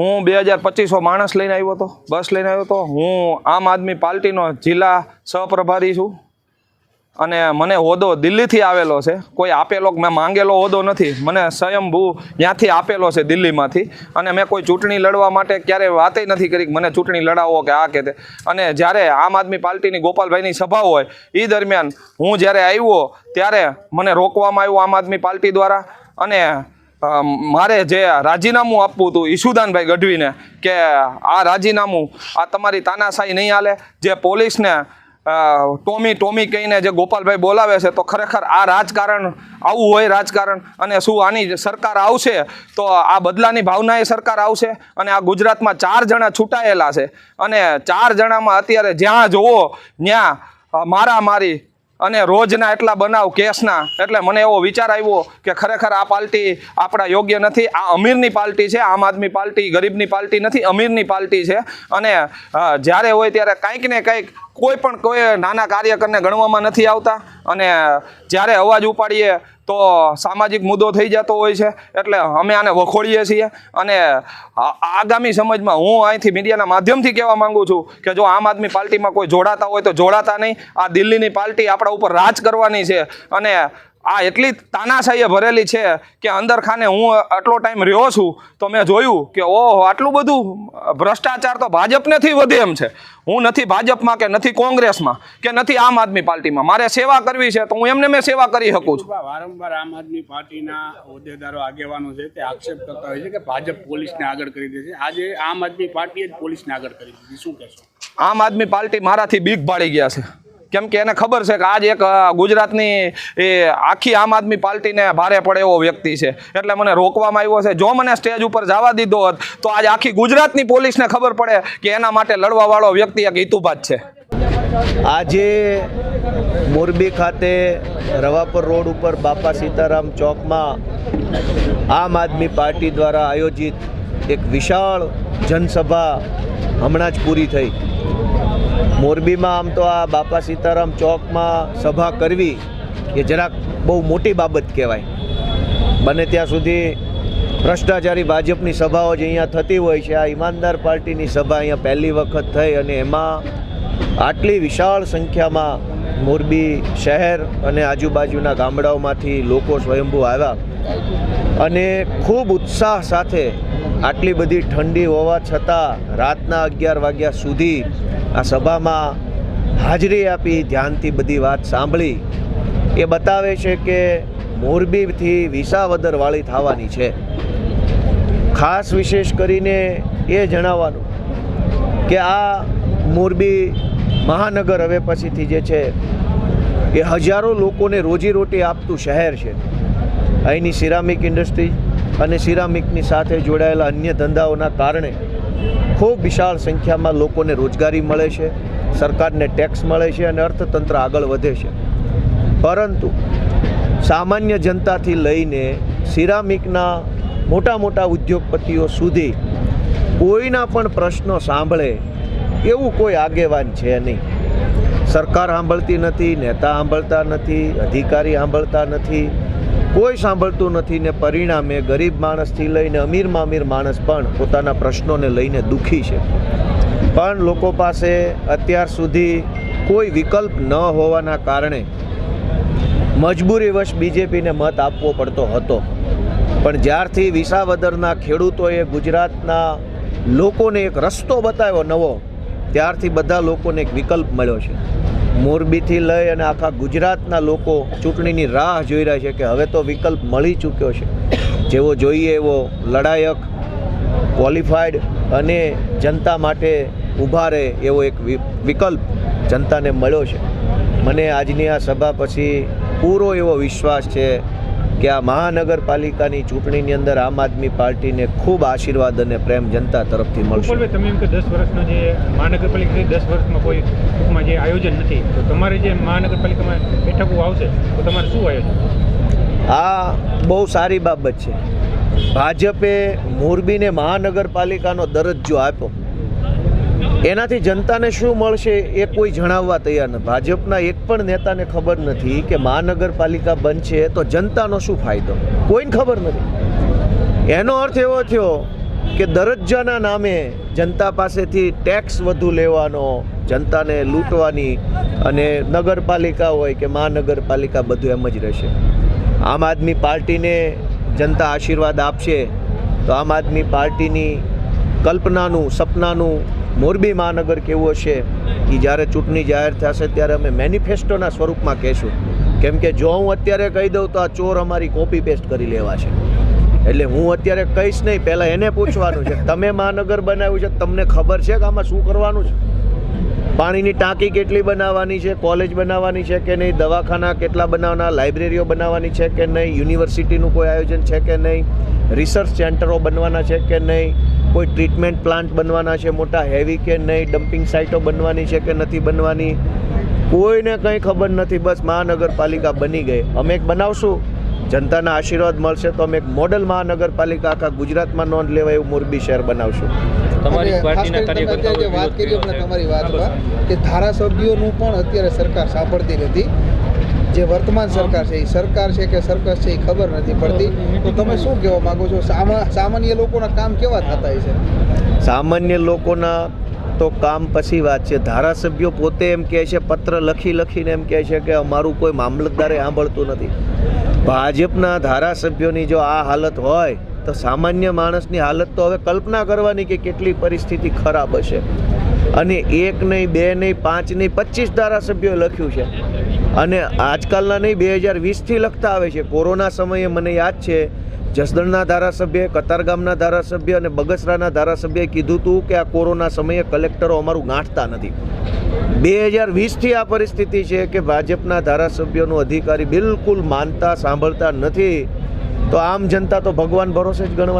હું બે હજાર પચીસો માણસ લઈને આવ્યો હતો બસ લઈને આવ્યો હતો હું આમ આદમી પાર્ટીનો જિલ્લા સહપ્રભારી છું. અને મને હોદ્દો દિલ્હીથી આવેલો છે. કોઈ આપેલો મેં માંગેલો હોદ્દો નથી. મને સ્વયંભૂ ત્યાંથી આપેલો છે દિલ્હીમાંથી. અને મેં કોઈ ચૂંટણી લડવા માટે ક્યારેય વાતે નથી કરી મને ચૂંટણી લડાવો કે આ કે તે. અને જ્યારે આમ આદમી પાર્ટીની ગોપાલભાઈની સભા હોય એ દરમિયાન હું જ્યારે આવ્યો, ત્યારે મને રોકવામાં આવ્યું આમ આદમી પાર્ટી દ્વારા. અને મારે જે રાજીનામું આપવું હતું ઈશુદાનભાઈ ગઢવીને કે આ રાજીનામું આ તમારી તાનાશાહી નહીં હાલે, જે પોલીસને ટોમી ટોમી કહીને જે ગોપાલભાઈ બોલાવે છે, તો ખરેખર આ રાજકારણ આવું હોય રાજકારણ અને શું આની સરકાર આવશે, તો આ બદલાની ભાવનાએ સરકાર આવશે અને આ ગુજરાતમાં ચાર જણા છૂટાયેલા છે. અને ચાર જણામાં અત્યારે જ્યાં જુઓ, ત્યાં મારામારી અને રોજના એટલા બનાવ કેસના. એટલે મને એવો વિચાર આવ્યો કે ખરેખર આ પાર્ટી આપણા યોગ્ય નથી. આ અમીરની પાર્ટી છે, આમ આદમી પાર્ટી ગરીબની પાર્ટી નથી, અમીરની પાર્ટી છે. અને જ્યારે હોય ત્યારે કંઈક ને કંઈક કોઈ પણ કોઈ નાના કાર્યકરને ગણવામાં નથી આવતા. અને જ્યારે અવાજ ઉપાડીએ તો સામાજિક મુદ્દો થઈ જતો હોય છે. એટલે અમે આને વખોડીએ છીએ. અને આગામી સમજમાં હું અહીંથી મીડિયાના માધ્યમથી કહેવા માંગુ છું કે જો આમ આદમી પાર્ટીમાં કોઈ જોડાતા હોય તો જોડાતા નહીં. આ દિલ્હીની પાર્ટી આપણા ઉપર રાજ કરવાની છે. અને આ એટલી તાનાશાહીએ ભરેલી છે કે અંદર ખાને હું આટલો ટાઈમ રહ્યો છું તો મેં જોયું કે ઓહો આટલું બધું ભ્રષ્ટાચાર તો ભાજપનેથી વધે એમ છે. હું નથી ભાજપમાં કે નથી કોંગ્રેસમાં કે નથી આમ આદમી પાર્ટીમાં. મારે સેવા કરવી છે તો હું એમને મેં સેવા કરી શકું છું. વારંવાર આમ આદમી પાર્ટીના હોદ્દેદારો આગેવાનો છે તે આક્ષેપ કરતા હોય છે કે ભાજપ પોલીસને આગળ કરી દે છે. આજે આમ આદમી પાર્ટીએ જ પોલીસને આગળ કરી દીધી. શું કહેશો? આમ આદમી પાર્ટી મારાથી બીક ભાળી ગયા છે. કેમ કે એને ખબર છે કે આજ એક ગુજરાતની, એ, આખી આમ આદમી પાર્ટીને ભારે પડે એવો વ્યક્તિ છે. એટલે મને રોકવામાં આવ્યો છે. જો મને સ્ટેજ ઉપર જવા દીધો હોત, તો આજ આખી ગુજરાતની પોલીસને ખબર પડે કે એના માટે લડવાવાળો વ્યક્તિ એક હિતુભાત છે. આજે મોરબી ખાતે રવાપર રોડ ઉપર બાપા સીતારામ ચોકમાં આમ આદમી પાર્ટી દ્વારા આયોજિત એક વિશાળ જનસભા હમણાં જ પૂરી થઈ. મોરબીમાં આમ તો આ બાપા સીતારામ ચોકમાં સભા કરવી એ જરાક બહુ મોટી બાબત કહેવાય. બને ત્યાં સુધી ભ્રષ્ટાચારી ભાજપની સભાઓ જે અહીંયા થતી હોય છે. આ ઈમાનદાર પાર્ટીની સભા અહીંયા પહેલી વખત થઈ અને એમાં આટલી વિશાળ સંખ્યામાં મોરબી શહેર અને આજુબાજુના ગામડાઓમાંથી લોકો સ્વયંભૂ આવ્યા. અને ખૂબ ઉત્સાહ સાથે આટલી બધી ઠંડી હોવા છતાં રાતના અગિયાર વાગ્યા સુધી આ સભામાં હાજરી આપી, ધ્યાનથી બધી વાત સાંભળી. એ બતાવે છે કે મોરબીથી વિસાવદરવાળી થવાની છે. ખાસ વિશેષ કરીને એ જણાવવાનું કે આ મોરબી મહાનગર હવે પછીથી જે છે, એ હજારો લોકોને રોજીરોટી આપતું શહેર છે. અહીંની સિરામિક ઇન્ડસ્ટ્રી અને સિરામિકની સાથે જોડાયેલા અન્ય ધંધાઓના કારણે ખૂબ વિશાળ સંખ્યામાં લોકોને રોજગારી મળે છે, સરકારને ટેક્સ મળે છે અને અર્થતંત્ર આગળ વધે છે. પરંતુ સામાન્ય જનતાથી લઈને સિરામિકના મોટા મોટા ઉદ્યોગપતિઓ સુધી કોઈના પણ પ્રશ્નો સાંભળે એવું કોઈ આગેવાન છે નહીં. સરકાર સાંભળતી નથી, નેતા સાંભળતા નથી, અધિકારી સાંભળતા નથી કોઈ સાંભળતું નથી ને પરિણામે ગરીબ માણસથી લઈને અમીરમાં અમીર માણસ પણ પોતાના પ્રશ્નોને લઈને દુઃખી છે. પણ લોકો પાસે અત્યાર સુધી કોઈ વિકલ્પ ન હોવાના કારણે મજબૂરીવશ બીજેપીને મત આપવો પડતો હતો. પણ જ્યારથી વિસાવદરના ખેડૂતોએ ગુજરાતના લોકોને એક રસ્તો બતાવ્યો નવો, ત્યારથી બધા લોકોને એક વિકલ્પ મળ્યો છે. મોરબીથી લઈ અને આખા ગુજરાતના લોકો ચૂંટણીની રાહ જોઈ રહ્યા છે કે હવે તો વિકલ્પ મળી ચૂક્યો છે. જેવો જોઈએ એવો લડાયક ક્વોલિફાઈડ અને જનતા માટે ઊભા રહે એવો એક વિકલ્પ જનતાને મળ્યો છે. મને આજની આ સભા પછી પૂરો એવો વિશ્વાસ છે કે આ મહાનગરપાલિકાની ચૂંટણીની અંદર આમ આદમી પાર્ટીને ખૂબ આશીર્વાદ અને પ્રેમ જનતા તરફથી મળશે. તમે એમ કે દસ વર્ષનો જે મહાનગરપાલિકા દસ વર્ષમાં કોઈ ટૂંકમાં જે આયોજન નથી તો તમારે જે મહાનગરપાલિકામાં બેઠકો આવશે તો તમારે શું આયોજન? આ બહુ સારી બાબત છે. ભાજપે મોરબીને મહાનગરપાલિકાનો દરજ્જો આપ્યો. એનાથી જનતાને શું મળશે એ કોઈ જણાવવા તૈયાર નથી. ભાજપના એક પણ નેતાને ખબર નથી કે મહાનગરપાલિકા બનશે તો જનતાનો શું ફાયદો? કોઈને ખબર નથી. એનો અર્થ એવો થયો કે દરજ્જાના નામે જનતા પાસેથી ટેક્સ વધુ લેવાનો, જનતાને લૂંટવાની અને નગરપાલિકા હોય કે મહાનગરપાલિકા બધું એમ જ રહેશે. આમ આદમી પાર્ટીને જનતા આશીર્વાદ આપશે તો આમ આદમી પાર્ટીની કલ્પનાનું, સપનાનું મોરબી મહાનગર કેવું હશે એ જ્યારે ચૂંટણી જાહેર થશે ત્યારે અમે મેનિફેસ્ટોના સ્વરૂપમાં કહેશું. કેમ કે જો હું અત્યારે કહી દઉં તો આ ચોર અમારી કોપી પેસ્ટ કરી લેવા છે એટલે હું અત્યારે કહીશ નહીં, પહેલાં એને પૂછવાનું છે, તમે મહાનગર બનાવ્યું છે, તમને ખબર છે કે આમાં શું કરવાનું છે? પાણીની ટાંકી કેટલી બનાવવાની છે, કોલેજ બનાવવાની છે કે નહીં, દવાખાના કેટલા બનાવવાના, લાઇબ્રેરીઓ બનાવવાની છે કે નહીં, યુનિવર્સિટીનું કોઈ આયોજન છે કે નહીં, રિસર્ચ સેન્ટરો બનવાના છે કે નહીં કોઈ ટ્રીટમેન્ટ પ્લાન્ટ બનવાના છે મોટા હેવી કે નહીં ડમ્પિંગ સાઇટો બનવાની છે કે નથી બનવાની કોઈને કંઈ ખબર નથી બસ મહાનગરપાલિકા બની ગઈ. અમે એક બનાવશું. જનતાના આશીર્વાદ મળશે તો અમે એક મોડલ મહાનગરપાલિકા આખા ગુજરાતમાં નોંધ લેવાય એવું મોરબી શહેર બનાવશું. તમારી પાર્ટીના વાત કરી તમારી વાતમાં કે ધારાસભ્યોનું પણ અત્યારે સરકાર સાંભળતી નથી. જે વર્તમાન સરકાર છે, એ સરકાર છે કે સરકસ છે, એ ખબર નથી પડતી. તો તમે શું કહેવા માગો છો? સામા- સામાન્ય લોકોના કામ કેવા થતા છે સામાન્ય લોકોના તો કામ પછી વાત છે. ધારાસભ્યો પોતે એમ કહે છે, પત્ર લખી લખીને એમ કહે છે કે અમારું કોઈ મામલતદારે સાંભળતું નથી. ભાજપના ધારાસભ્યોની જો આ હાલત હોય, તો સામાન્ય માણસની હાલત તો હવે કલ્પના કરવાની કે કેટલી પરિસ્થિતિ ખરાબ હશે. અને એક નહીં, બે નહીં, પાંચ નહીં, પચીસ ધારાસભ્યોએ લખ્યું છે. અને આજકાલના નહીં, બે હજાર વીસથી લખતા આવે છે. કોરોના સમયે મને યાદ છે, જસદણના ધારાસભ્ય કતારગામના ધારાસભ્ય અને બગસરાના ધારાસભ્યએ કીધું હતું કે આ કોરોના સમયે કલેક્ટરો અમારું ગાંઠતા નથી. બે હજાર વીસથી આ પરિસ્થિતિ છે કે ભાજપના ધારાસભ્યોનું અધિકારી બિલકુલ માનતા, સાંભળતા નથી. તો આમ જનતા તો ભગવાન ભરોસે જ ગણવા